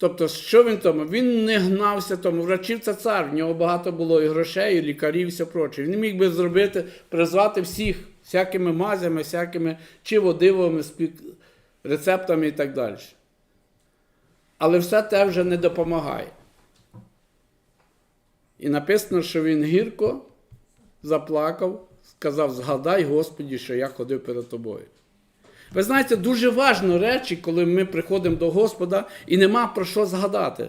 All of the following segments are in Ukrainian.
Тобто, що він тому? Він не гнався тому. Врачів це цар, в нього багато було і грошей, і лікарів, і все проче. Він міг би зробити, призвати всіх всякими мазями, всякими чи водивими спік... рецептами і так далі. Але все те вже не допомагає. І написано, що він гірко заплакав, сказав: Згадай, Господі, що я ходив перед тобою. Ви знаєте, дуже важливі речі, коли ми приходимо до Господа і нема про що згадати.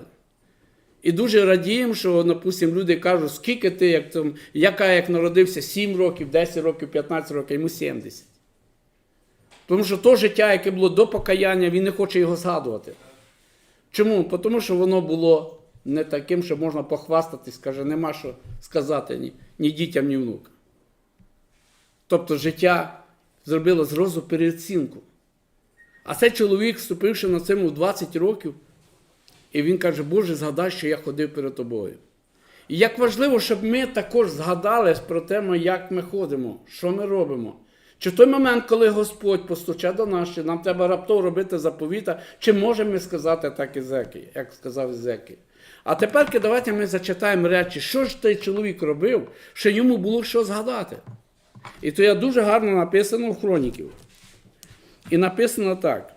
І дуже радіємо, що, допустимо, люди кажуть, скільки ти, як там, яка як народився 7 років, 10 років, 15 років, йому 70. Тому що то життя, яке було до покаяння, він не хоче його згадувати. Чому? Тому що воно було не таким, що можна похвастатись, каже, нема що сказати ні, ні дітям, ні внукам. Тобто життя зробило зразу переоцінку. А цей чоловік, вступивши на цьому в 20 років, і він каже, Боже, згадай, що я ходив перед тобою. І як важливо, щоб ми також згадали про те, як ми ходимо, що ми робимо. Чи в той момент, коли Господь постуче до нас, чи нам треба раптово робити заповіта, чи можемо ми сказати так Ізеки, як сказав Ізеки. А тепер давайте ми зачитаємо речі, що ж той чоловік робив, що йому було що згадати. І то я дуже гарно написано в хроніків. І написано так: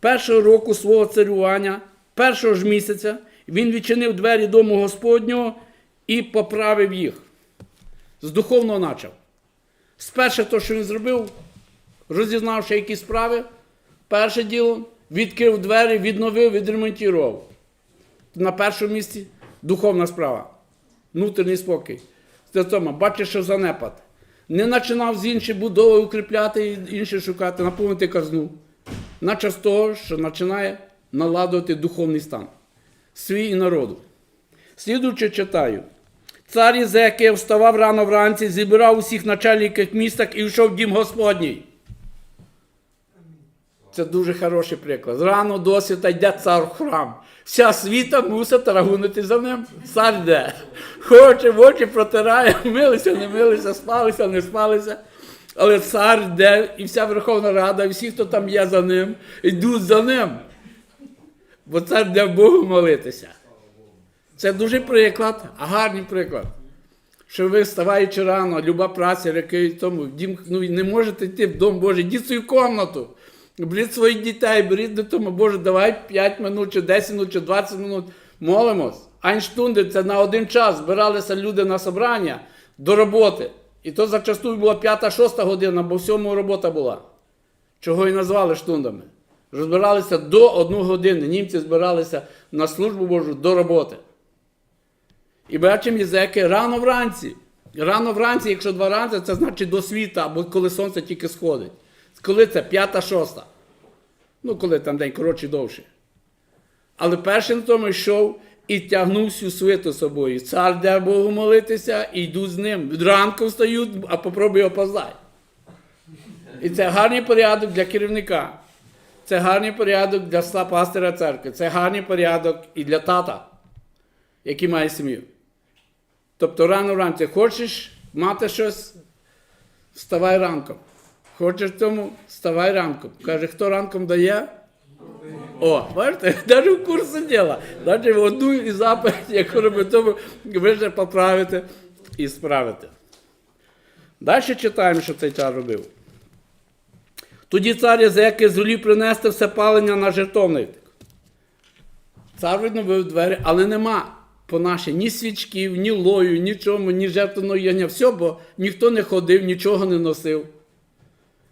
першого року свого царювання, першого ж місяця, він відчинив двері дому Господнього і поправив їх. З духовного начав. Сперше то, що він зробив, розізнавши які справи, перше діло відкрив двері, відновив, відремонтував. На першому місці духовна справа, внутрішній спокій. Бачиш, що занепад. Не починав з іншої будови укріпляти і інше шукати, наповнити казну. Наче з того, що починає наладувати духовний стан свій і народу. Слідуючи читаю. Цар Ізекія вставав рано вранці, зібрав усіх начальників містах і йшов в дім Господній. Це дуже хороший приклад. Рано досвіта йде цар в храм. Вся світа мусить рагунити за ним. Цар йде. Хоче, в очі протирає, милися, не милися, спалися, не спалися. Але цар йде, і вся Верховна Рада, і всі, хто там є за ним, йдуть за ним. Бо цар йде Богу молитися. Це дуже приклад, гарний приклад. Що ви вставаючи рано, люба праця, який тому дім, ну, не можете йти в Дом Божий, йдіть в свою кімнату. Беріть своїх дітей, беріть до того, Боже, давай 5 минут, чи 10 минут, чи 20 минут. Молимось. Айнштунди це на один час збиралися люди на собрання до роботи. І то зачастую була 5-6 година, бо в сьому робота була. Чого і назвали штундами. Розбиралися до 1 години. Німці збиралися на службу Божу до роботи. І бачимо єзеки рано вранці. Рано вранці, якщо два ранці, це значить до світа, або коли сонце тільки сходить. Коли це п'ята, шоста. Ну, коли там день коротший довший. Але першим тому йшов і тягнув всю свиту собою. Цар де Богу молитися, і йду з ним. Ранку встають, а попробуй опоздай. І це гарний порядок для керівника. Це гарний порядок для ста пастира церкви. Це гарний порядок і для тата, який має сім'ю. Тобто рано вранці хочеш мати щось, вставай ранком. Хочеш тому, вставай ранком. Каже, хто ранком дає? О, бачите, навіть в курсі діла. В одну із заповідь, яку робить тому, ви вже поправите і справите. Далі читаємо, що цей цар робив. Тоді цар Єзеки звелів принести все палення на жертовник. Цар відновив двері, але нема по нашій ні свічків, ні лою, нічому, ні жертвеного ягня. Все, бо ніхто не ходив, нічого не носив.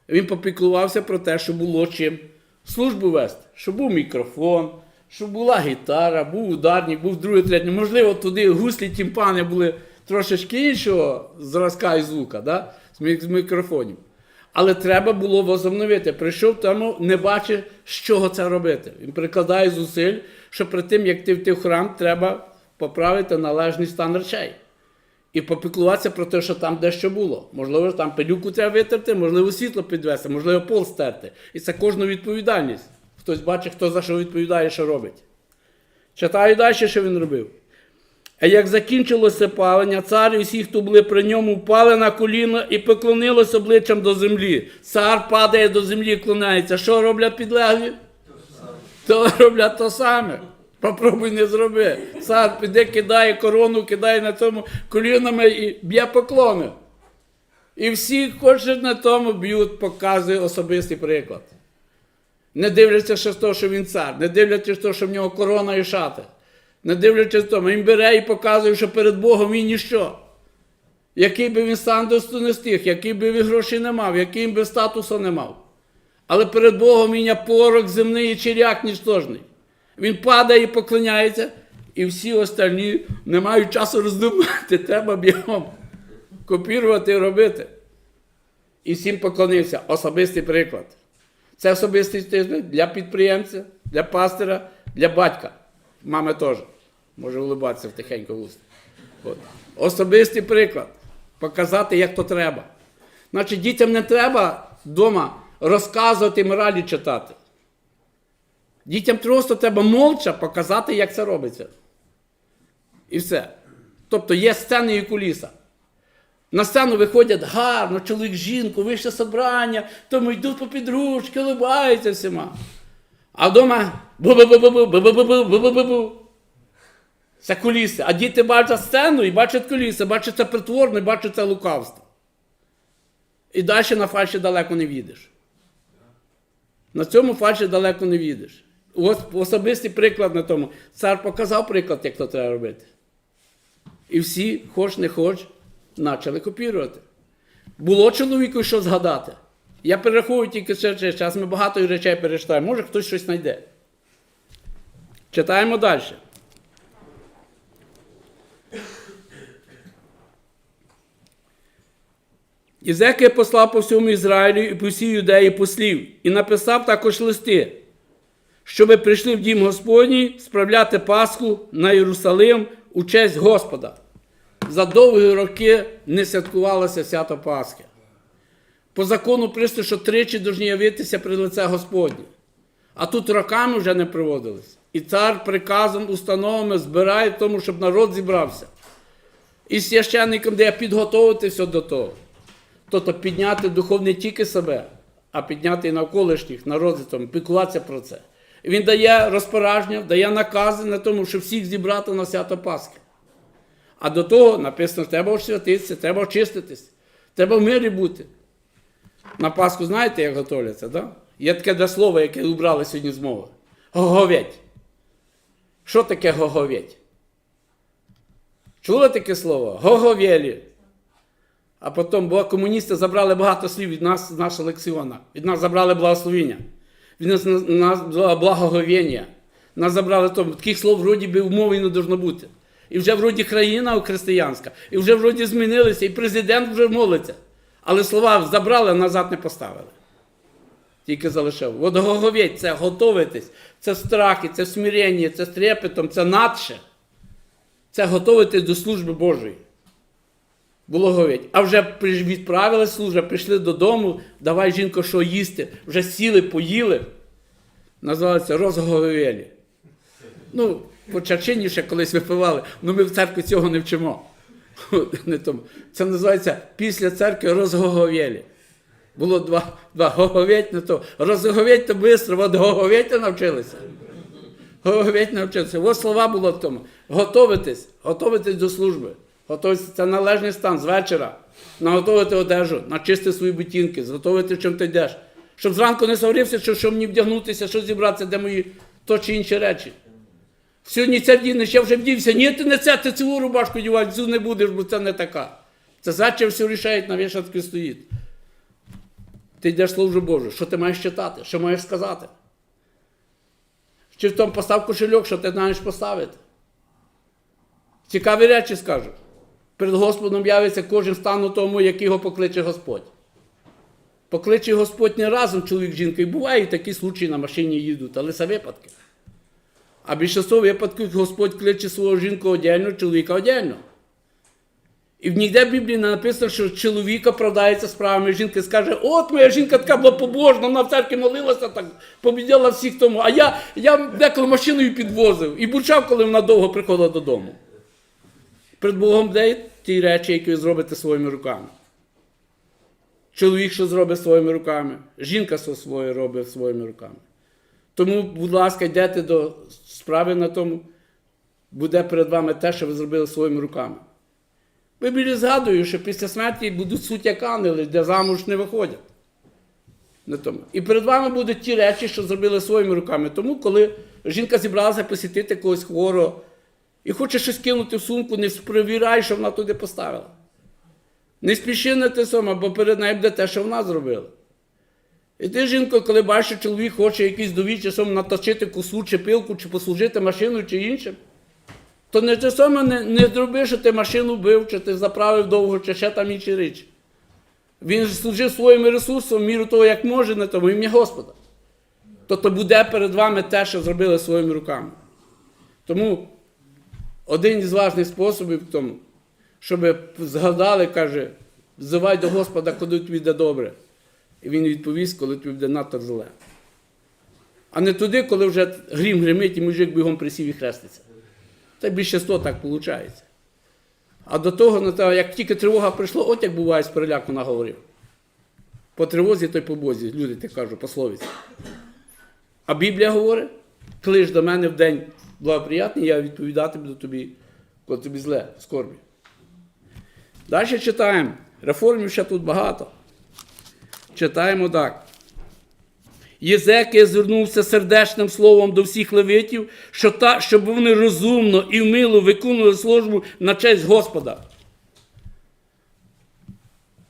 Він попіклувався про те, щоб було чим службу вести, щоб був мікрофон, щоб була гітара, був ударник, був другий, третій. Можливо, туди гуслі тімпани були трошечки іншого зразка і звука, да? з мікрофонів. Але треба було возобновити. Прийшов тому, не бачить, з чого це робити. Він прикладає зусиль, що перед тим, як ти в храм, треба поправити належний стан речей. І попіклуватися про те, що там дещо було. Можливо, там пилюку треба витерти, можливо, світло підвести, можливо, пол стерти. І це кожна відповідальність. Хтось бачить, хто за що відповідає, що робить. Читаю далі, що він робив. А як закінчилося палення, цар і всі, хто були при ньому, впали на коліна і поклонилися обличчям до землі. Цар падає до землі, клоняється. Що роблять підлеглі? То роблять то саме. Попробуй не зроби. Цар піде, кидає корону, кидає на цьому колінами і б'є поклони. І всі хочуть на тому б'ють, показує особистий приклад. Не дивляться ще з того, що він цар, не дивлячись того, що в нього корона і шати. Не дивлячись тому, він бере і показує, що перед Богом він ніщо. Який би він сам не стиг, який би він грошей не мав, який би статусу не мав. Але перед Богом він є порок земний і черяк нічтожний. Він падає і поклоняється, і всі остальні не мають часу роздумати, треба бігом копірувати і робити. І всім поклонився. Особистий приклад. Це особистий тиждень для підприємця, для пастора, для батька. Мами теж. Може улибатися втихенько в. От. Особистий приклад. Показати, як то треба. Значить, дітям не треба вдома розказувати моралі читати. Дітям просто треба молча показати, як це робиться. І все. Тобто є сцени і куліса. На сцену виходять гарно, чоловік, жінку, вище собрання, тому йдуть по підручки, улибаються всіма. А вдома бу-бу-бу-бу-бу, бу-бу-бу-бу, бу-бу-бу-бу. Це куліси. А діти бачать сцену і бачать куліси, бачать це притворно і бачать це лукавство. І далі на фальші далеко не в'їдеш. На цьому фальші далеко не в'їдеш. Особистий приклад на тому. Цар показав приклад, як то треба робити. І всі, хоч не хоч, почали копірувати. Було чоловіку що згадати. Я перераховую тільки ще. Зараз ми багато речей перечитаємо. Може хтось щось знайде. Читаємо далі. Ізекія послав по всьому Ізраїлю і по всій юдеї послів, і написав також листи, щоби прийшли в дім Господній справляти Пасху на Єрусалим у честь Господа. За довгі роки не святкувалося свято Пасхи. По закону присто, що тричі повинні явитися при лице Господнє. А тут роками вже не приводились. І цар приказом, установами збирає тому, щоб народ зібрався. І священникам дає підготовити все до того. Тобто підняти духовно не тільки себе, а підняти і навколишніх на розвиток, піклуватися про це. Він дає розпорядження, дає накази на тому, щоб всіх зібрати на свято Пасхи. А до того написано, треба освятитися, треба очиститись, треба в мирі бути. На Пасху знаєте, як готовляться, да? Є таке два слова, яке убрали сьогодні з мови. Гоговеть. Що таке гоговеть? Чули таке слово? Гоговєлі. А потім, бо комуністи забрали багато слів від нас, з нашого лексіона. Від нас забрали благословіння. Від нас, нас благоговіння. Нас забрали тому. Таких слов вроді би в мові не должно бути. І вже вроді країна християнська, і вже вроді змінилися, і президент вже молиться. Але слова забрали, назад не поставили. Тільки залишив. От гоговіть це готовитись, це страхи, це смирення, це трепетом, це надше. Це готовитись до служби Божої. Було. А вже відправили служба, прийшли додому, давай жінко, що їсти, вже сіли, поїли. Називається розговелі. Ну, по чарчині ще колись випивали, але ми в церкві цього не вчимо. Це називається після церкви розговєлі. Було два, два гоговеть на то. Розговеть то швидко, от гоговеть навчилися. Гоговеть навчилися. Ось слова було в тому. Готовитись, готовитись до служби. Готовитись, це належний стан з вечора. Наготовити одежу, начисти свої ботинки, зготовити, чим ти йдеш. Щоб зранку не сварився, що, що мені вдягнутися, що зібратися, де мої то чи інші речі. Сьогодні ця вдінеш, я вже вдівся. Ні, ти не це, ти цю рубашку дівати, цю не будеш, бо це не така. Це зачем все рішають, на вішатки стоїть. Ти йдеш службу Божу. Що ти маєш читати? Що маєш сказати? Чи в тому постав кошельок, що ти знаєш поставити? Цікаві речі скажу. Перед Господом явиться кожен стан у тому, який його покличе Господь. Покличе Господь не разом чоловік з жінкою. Бувають такі случаї на машині їдуть, але це випадки. А більшість випадків Господь кличе свого жінку одягно, чоловіка одягно. І ніде в Біблії не написано, що чоловік оправдається справами жінки, скаже, от моя жінка така була побожна, вона в церкві молилася, так побіділа всіх тому. А я, я деколи машиною підвозив і бучав, коли вона довго приходила додому. Перед Богом де ті речі, які ви зробите своїми руками. Чоловік, що зробить своїми руками, жінка що своє робить своїми руками. Тому, будь ласка, йдете до справи на тому, буде перед вами те, що ви зробили своїми руками. В Біблії згадую, що після смерті будуть суть як ангели, де замуж не виходять. На тому. І перед вами будуть ті речі, що зробили своїми руками. Тому, коли жінка зібралася посітити когось хворого і хоче щось кинути в сумку, не перевіряй, що вона туди поставила. Не спіши на те саме, бо перед нею буде те, що вона зробила. І ти, жінко, коли бачиш, що чоловік хоче якийсь довій часом наточити косу чи пилку, чи послужити машиною чи іншим, то не те саме не, не зроби, що ти машину бив, чи ти заправив довго, чи ще там інші речі. Він служив своїми ресурсами, в міру того, як може, на тому ім'я Господа. Тобто буде перед вами те, що зробили своїми руками. Тому один із важних способів в тому, щоб згадали, каже, взивай до Господа, коли тобі йде добре. І він відповість, коли тобі буде надто зле. А не туди, коли вже грім гримить і мужик бігом присів і хреститься. Та більшість так виходить. А до того, те, як тільки тривога прийшла, от як буває з переляку наговорив. По тривозі, то й по бозі, люди так кажуть, пословиці. А Біблія говорить, клич до мене в день благоприятний, я відповідатиму до тобі, коли тобі зле, в скорбі. Далі читаємо. Реформів ще тут багато. Читаємо так. Єзекія звернувся сердечним словом до всіх левитів, що та, щоб вони розумно і вмило виконували службу на честь Господа.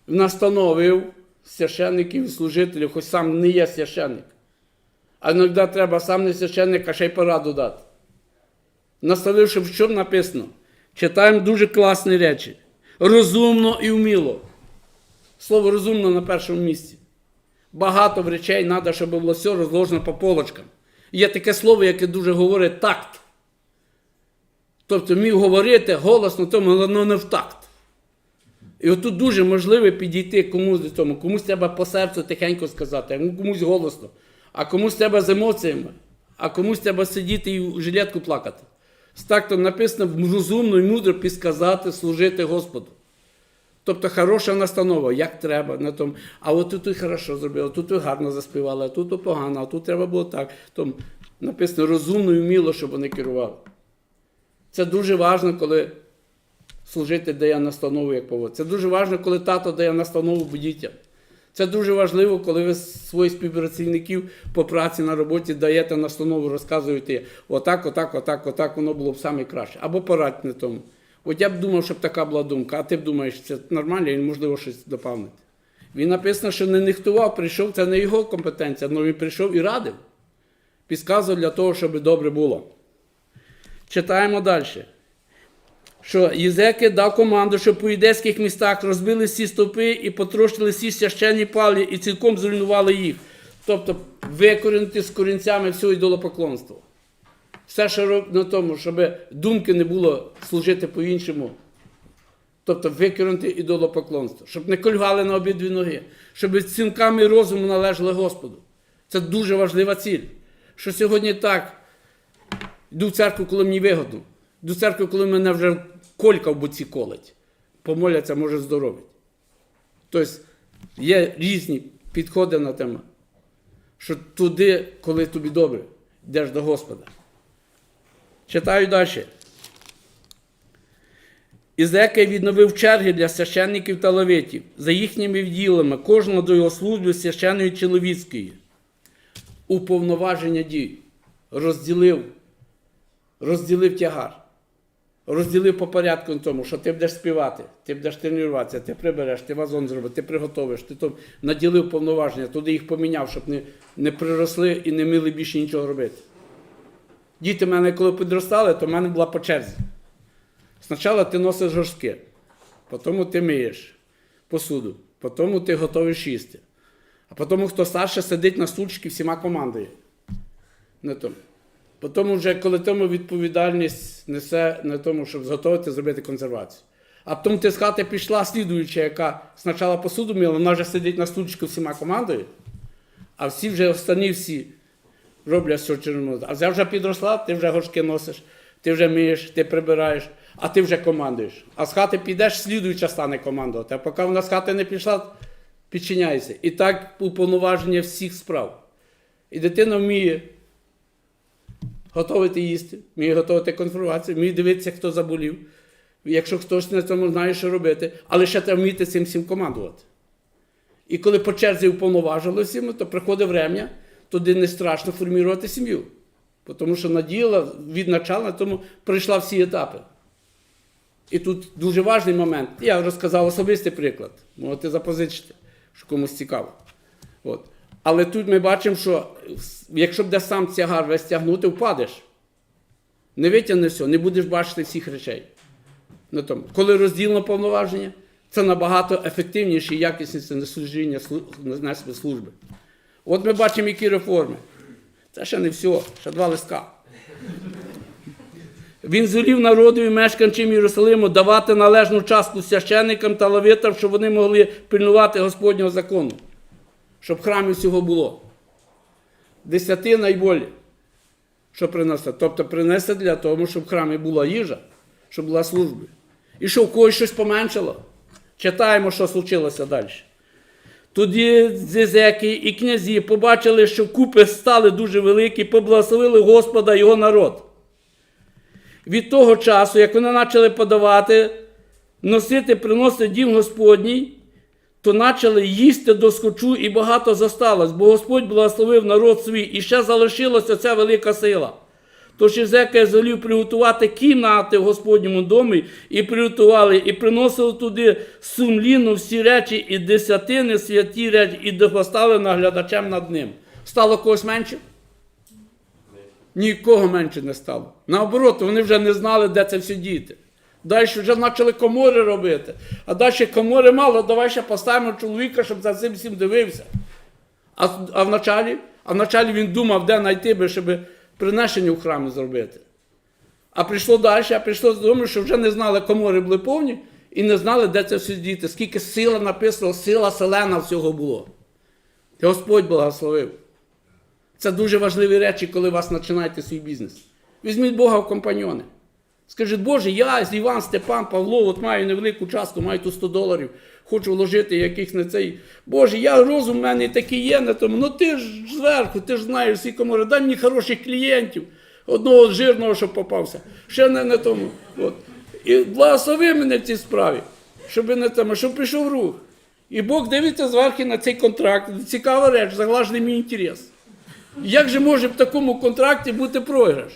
Настановив священників і служителів, хоч сам не є священник. А іноді треба сам не священник, а ще й пораду дати. Наставивши, в чому написано? Читаємо дуже класні речі. Розумно і вміло. Слово розумно на першому місці. Багато в речей треба, щоб було все розложено по полочкам. Є таке слово, яке дуже говорить такт. Тобто вмів говорити голосно, тому але не в такт. І отут дуже можливо підійти комусь до цьому. Комусь треба по серцю тихенько сказати, а комусь голосно, а комусь треба з емоціями, а комусь треба сидіти і в жилетку плакати. З тактом написано розумно і мудро підсказати, служити Господу. Тобто хороша настанова, як треба на тому. А от тут ви хорошо зробили, тут ви гарно заспівали, а тут ви погано, а тут треба було так. Тому написано розумно і вміло, щоб вони керували. Це дуже важливо, коли служитель дає настанову, як поводити. Це дуже важливо, коли тато дає настанову дітям. Це дуже важливо, коли ви своїх співпрацівників по праці на роботі даєте настанову, розказуєте, отак, отак, отак, отак, воно було б саме краще. Або порадьте тому. От я б думав, щоб така була думка, а ти б думаєш, це нормально, і можливо щось доповнити. Він написано, що не нехтував, прийшов, це не його компетенція, але він прийшов і радив. Підказував для того, щоб добре було. Читаємо далі. Що Єзеки дав команду, щоб по юдейських містах розбили всі стовпи і потрощили всі священні палі і цілком зруйнували їх. Тобто викорінити з корінцями все ідолопоклонство. Все, що роб- на тому, щоб думки не було служити по-іншому. Тобто викинути ідолопоклонство, щоб не кольгали на обидві ноги, щоб цінками розуму належали Господу. Це дуже важлива ціль. Що сьогодні так, йду в церкву, коли мені вигодно. Йду в церкву, коли мене вже колька в боці колить. Помоляться, може здоровить. Тобто є різні підходи на тему. Що туди, коли тобі добре, йдеш до Господа. Читаю далі. Ізекай відновив черги для священників та левитів за їхніми відділами, кожного до його служби священної чоловіцької. Уповноваження дій. Розділив, розділив тягар. Розділив по порядку тому, що ти будеш співати, ти будеш тренуватися, ти прибереш, ти вазон зробиш, ти приготовиш, ти то наділив повноваження, туди їх поміняв, щоб не, не приросли і не мали більше нічого робити. Діти в мене, коли підростали, то в мене була по черзі. Спочатку ти носиш горшки, потім ти миєш посуду, потім ти готовиш їсти. А потім, хто старше, сидить на стульчики, всіма командує. На тому. Потім, вже, коли тому відповідальність несе на тому, щоб зготовити, зробити консервацію. А потім ти з хати пішла слідуюча, яка спочатку посуду мила, вона вже сидить на стульчику всіма командою, а всі вже останні всі роблять що червоно. А я вже підросла, ти вже горшки носиш, ти вже миєш, ти прибираєш, а ти вже командуєш. А з хати підеш, слідуюча стане командувати. А поки вона з хати не пішла, підчиняйся. І так уповноваження всіх справ. І дитина вміє готувати їсти, вміє готувати конфірмацію, вміє дивитися, хто заболів. Якщо хтось на цьому знає, що робити, але ще треба вміти цим всім командувати. І коли по черзі уповноважили всіми, то приходить врем'я, туди не страшно формувати сім'ю. Тому що наділа від начала, тому пройшла всі етапи. І тут дуже важний момент. Я розказав особистий приклад. Можете запозичити, що комусь цікаво. От. Але тут ми бачимо, що якщо буде сам тягар весь тягнути, впадеш. Не витягне все, не будеш бачити всіх речей. На тому. Коли розділено повноваження, це набагато ефективніше і якісніше на служіння слу- служби. От ми бачимо, які реформи. Це ще не все, ще два листка. Він звелів народу і мешканцям Єрусалиму давати належну частку священникам та лавитам, щоб вони могли пильнувати Господнього закону, щоб в храмі всього було. Десятина й болі, що принесе. Тобто принесе для того, щоб в храмі була їжа, щоб була служба. І що в когось щось поменшало. Читаємо, що случилося далі. Тоді зезеки і князі побачили, що купи стали дуже великі, поблагословили Господа його народ. Від того часу, як вони почали подавати, носити, приносити дім Господній, то почали їсти до скочу і багато зосталось, бо Господь благословив народ свій, і ще залишилася ця велика сила. Тож Ізекія звелів приготувати кімнати в Господньому домі, і приготували, і приносили туди сумлінно всі речі, і десятини, святі речі, і поставили наглядачем над ним. Стало когось менше? Нікого менше не стало. Наоборот, вони вже не знали, де це все діти. Далі вже почали комори робити. А далі комори мало, давай ще поставимо чоловіка, щоб за цим всім дивився. А, а вначалі? А вначалі він думав, де знайти би, щоб принесення в храмі зробити. А прийшло далі, а прийшло додому, що вже не знали, комори були повні, і не знали, де це все діти. Скільки сила написано, сила селена всього було. Господь благословив. Це дуже важливі речі, коли вас починаєте свій бізнес. Візьміть Бога в компаньони. Скажіть, Боже, я Іван, Степан, Павло, от маю невелику частку, маю тут 100 доларів, хочу вложити яких на цей. Боже, я розум в мене такий є на тому. Ну ти ж зверху, ти ж знаєш всі комори, дай мені хороших клієнтів, одного жирного, щоб попався, ще не на тому. От. І благослови мене в цій справі, щоб не там, щоб прийшов рух. І Бог дивиться зверху на цей контракт. Цікава реч, заглажений мій інтерес. Як же може в такому контракті бути програш?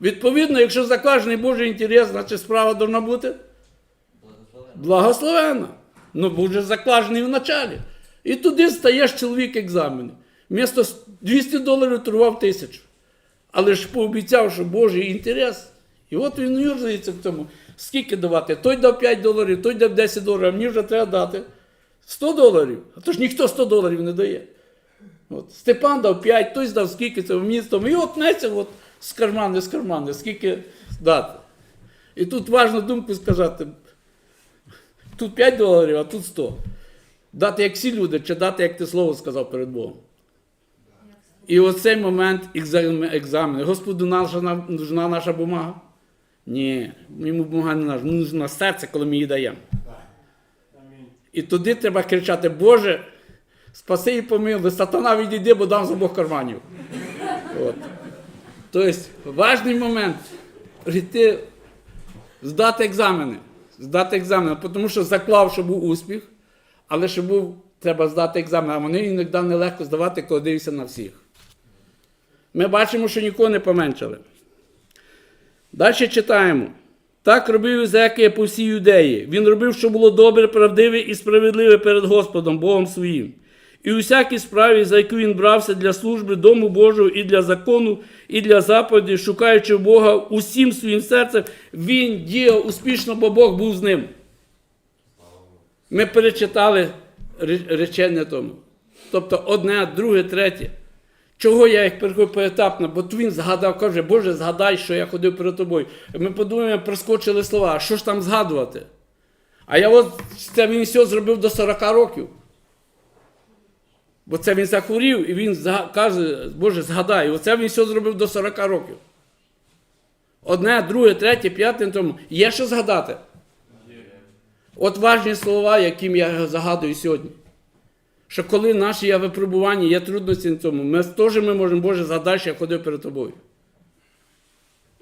Відповідно, якщо закладений Божий інтерес, значить справа повинна бути благословенна. Ну, бо вже закладений в началі. І туди стаєш чоловік екзамену. Вмісто 200 доларів торгував тисячу. Але ж пообіцяв, що Божий інтерес. І от він юрзається в цьому. Скільки давати? Той дав 5 доларів, той дав 10 доларів, а мені вже треба дати 100 доларів. А то ж ніхто 100 доларів не дає. От. Степан дав 5, той здав скільки це в місто. І от неться от, з кармани, з кармани, скільки дати. І тут важливо думку сказати. Тут 5 доларів, а тут 100. Дати як всі люди, чи дати, як ти слово сказав перед Богом. І оцей момент екзамен- екзамену. Господу наша, нужна наша бумага? Ні, йому бумага не. Йому нужна серце, коли ми її даємо. І туди треба кричати, Боже, спаси і помилуй, сатана відійди, бо дам з обох карманів. Тобто, важний момент прийти, здати екзамени. Здати екзамени, тому що заклав, що був успіх, але щоб був, треба здати екзамен, а вони іноді нелегко здавати, коли дивишся на всіх. Ми бачимо, що нікого не поменшали. Далі читаємо. Так робив Ізекія по всій юдеї. Він робив, що було добре, правдиве і справедливе перед Господом, Богом своїм. І у всякій справі, за яку він брався для служби Дому Божого і для закону, і для заповіді, шукаючи Бога усім своїм серцем, він діяв успішно, бо Бог був з ним. Ми перечитали речення тому. Тобто одне, друге, третє. Чого я їх переходив поетапно? Бо він згадав, каже, Боже, згадай, що я ходив перед тобою. Ми подумаємо, проскочили слова, а що ж там згадувати? А я от це він все зробив до 40 років. Бо це він захворів, і він каже, Боже, згадай, оце він все зробив до 40 років. Одне, друге, третє, п'яте, тому є що згадати. От важні слова, яким я загадую сьогодні. Що коли наші є випробування, є трудності на цьому, ми теж ми можемо, Боже, згадай, що я ходив перед тобою.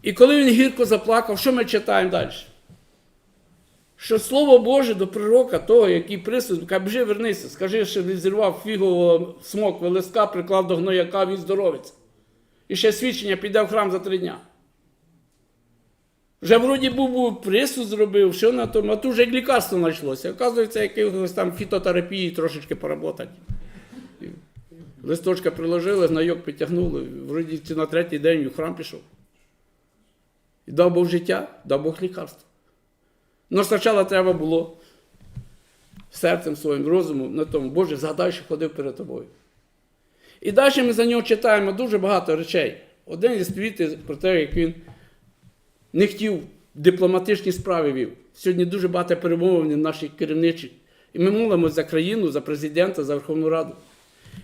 І коли він гірко заплакав, що ми читаємо далі? Що Слово Боже до пророка, того, який присуд, каже, біжи, вернися, скажи, що він зірвав фігового смокве листка, приклав до гнояка, він здоровиться. І ще свідчення піде в храм за три дня. Вже вроді був, був присуд зробив, що на тому, а тут вже як лікарство знайшлося. Оказується, якихось там фітотерапії трошечки поработати. Листочка приложили, знайок підтягнули, вроді на третій день в храм пішов. І дав Бог життя, дав Бог лікарство. Ну, спочатку треба було серцем своїм розумом на тому, Боже, згадай, що ходив перед тобою. І далі ми за нього читаємо дуже багато речей. Один із твітів про те, як він не хотів дипломатичні справи вів. Сьогодні дуже багато перемовин в нашій керівничі. І ми молимося за країну, за президента, за Верховну Раду.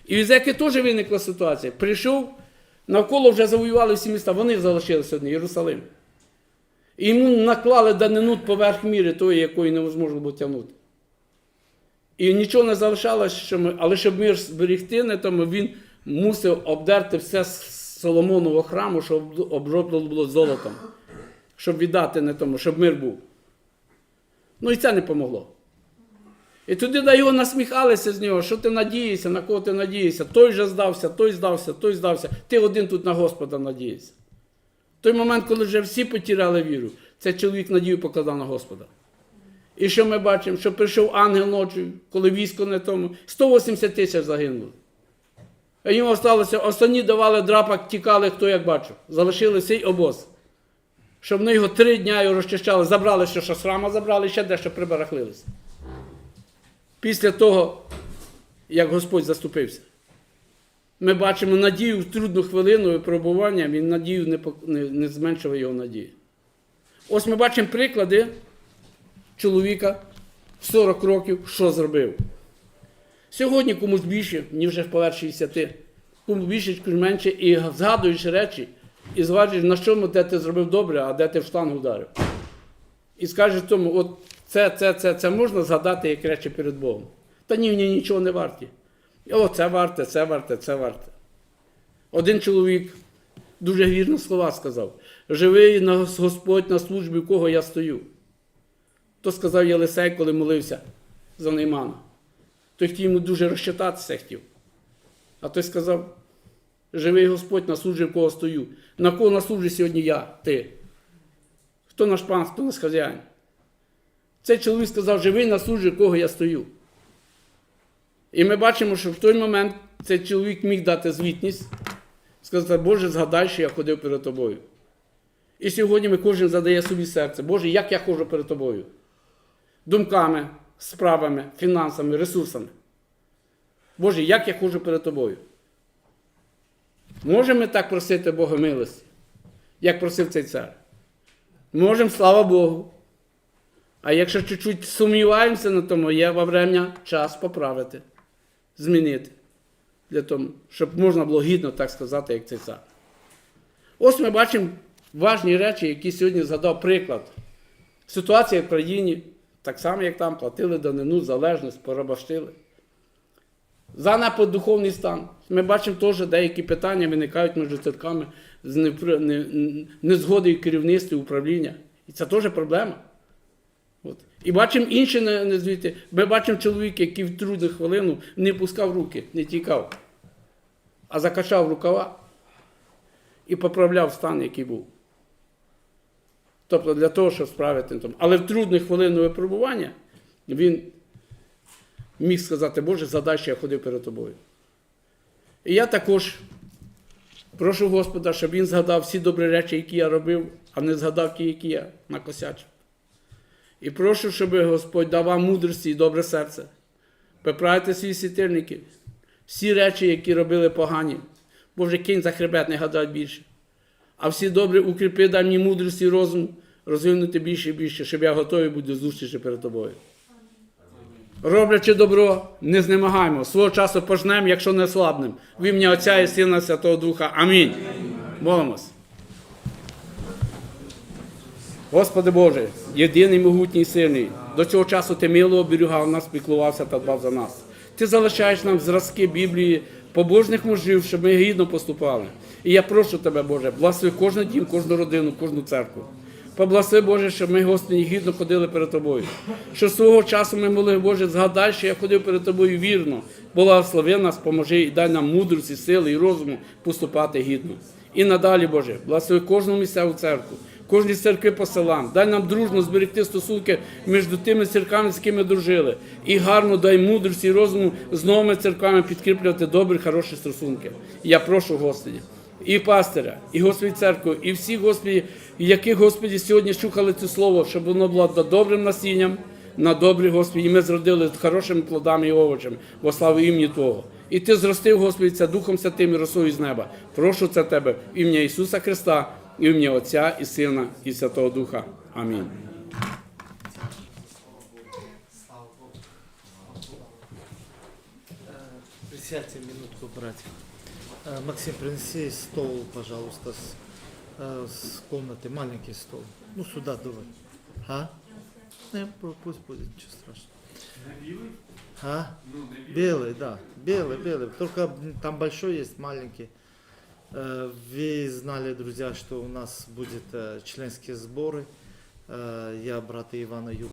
І в Ізеки теж виникла ситуація. Прийшов, навколо вже завоювали всі міста, вони залишилися одні, Єрусалим. І йому наклали данину поверх міри тої, якої невозможно було тягнути. І нічого не залишалось, що ми, але щоб мир зберегти, не тому він мусив обдерти все з Соломонового храму, щоб оброблено було золотом, щоб віддати не тому, щоб мир був. Ну і це не помогло. І туди на його насміхалися з нього, що ти надієшся, на кого ти надієшся. Той же здався, той здався, той здався. Ти один тут на Господа надієшся. Той момент, коли вже всі потіряли віру, цей чоловік надію покладав на Господа. І що ми бачимо? Що прийшов ангел ночі, коли військо не тому, 180 тисяч загинуло. А йому залишилося, останні давали драпак, тікали, хто як бачив. Залишили цей обоз. Щоб вони його три дня його розчищали, забрали, що що з храма забрали, ще дещо прибарахлилися. Після того, як Господь заступився. Ми бачимо надію в трудну хвилину випробування, він надію не, не, не зменшив його надії. Ось ми бачимо приклади чоловіка 40 років, що зробив. Сьогодні комусь більше, ніж вже поверх 60. Комусь більше, комусь менше, і згадуєш речі, і зважуєш, на чому де ти зробив добре, а де ти в штангу вдарив. І скажеш тому, от це, це, це, це можна згадати як речі перед Богом. Та ні, ні, нічого не варті. О, це варте, це варте, це варте. Один чоловік дуже вірно слова сказав: живий Господь на службі, у кого я стою. То сказав Єлисей, коли молився за Неймана. Той хотів йому дуже розчитатися хотів. А той сказав: Живий Господь на службі, в кого стою. На кого на службі сьогодні я, ти? Хто наш пан, хто наш хазяїн? Цей чоловік сказав, живий на службі, в кого я стою. І ми бачимо, що в той момент цей чоловік міг дати звітність, сказати, Боже, згадай, що я ходив перед тобою. І сьогодні ми кожен задає собі серце, Боже, як я ходжу перед тобою? Думками, справами, фінансами, ресурсами. Боже, як я ходжу перед тобою? Можемо ми так просити Бога милості, як просив цей цар? Можемо, слава Богу. А якщо чуть-чуть сумніваємося на тому, є во время час поправити, змінити. Для того, щоб можна було гідно так сказати, як цей цар. Ось ми бачимо важні речі, які сьогодні згадав приклад. Ситуація в країні, так само, як там, платили данину, залежність, порабощили. За напад духовний стан. Ми бачимо теж деякі питання виникають між церквами з незгодою керівництва, управління. І це теж проблема. І бачимо інші не. Ми бачимо чоловіка, який в трудну хвилину не пускав руки, не тікав, а закачав рукава і поправляв стан, який був. Тобто для того, щоб справити. Але в трудну хвилину випробування він міг сказати, Боже, задай, що я ходив перед тобою. І я також прошу Господа, щоб він згадав всі добрі речі, які я робив, а не згадав ті, які я накосячив. І прошу, щоб Господь дав вам мудрості і добре серце. Поправте свої світильники, всі речі, які робили погані. Боже, кинь за хребет, не гадай більше. А всі добре укріпи, дай мені мудрості і розум розвинути більше і більше, щоб я готовий до зустрічі перед тобою. Роблячи добро, не знемагаємо. Свого часу пожнемо, якщо не слабнем. В ім'я Отця і Сина Святого Духа. Амінь. Молимось. Господи Боже, єдиний могутній сильний, до цього часу ти мило оберігав нас, піклувався та дбав за нас. Ти залишаєш нам зразки Біблії побожних мужів, щоб ми гідно поступали. І я прошу тебе, Боже, благослови кожен дім, кожну родину, кожну церкву. Поблагослови, Боже, щоб ми, Господи, гідно ходили перед Тобою. Що свого часу ми могли, Боже, згадай, що я ходив перед Тобою вірно. Благослови нас, поможи і дай нам мудрості, сили і розуму поступати гідно. І надалі, Боже, благослови кожну місцеву церкву, кожній церкви по селам. Дай нам дружно зберегти стосунки між тими церквами, з якими дружили. І гарно дай мудрості і розуму з новими церквами підкріплювати добрі, хороші стосунки. Я прошу, Господі, і пастиря, і Господі церкву, і всіх, Господі, які, Господі, сьогодні шукали це слово, щоб воно було добрим насінням, на добрі, Господі, і ми зродили хорошими плодами і овочами, во славу імені Твого. І ти зростив, Господи, це Духом Святим і росою з неба. Прошу це Тебе ім'я Ісуса Христа, і в ім'я Отця і Сина, і Святого Духа. Амінь. Присядьте минутку, братья. Э, Максим, принеси стол, пожалуйста, с, э, с комнаты, маленький стол. Ну, сюда давай. А? Не, пу- пусть будет, ничего страшного. А? Белый, да. Белый, белый. Только м, там большой есть, маленький. Э, Вы знали, друзья, что у нас будет э, членские сборы. Э, Я брата Ивана Ю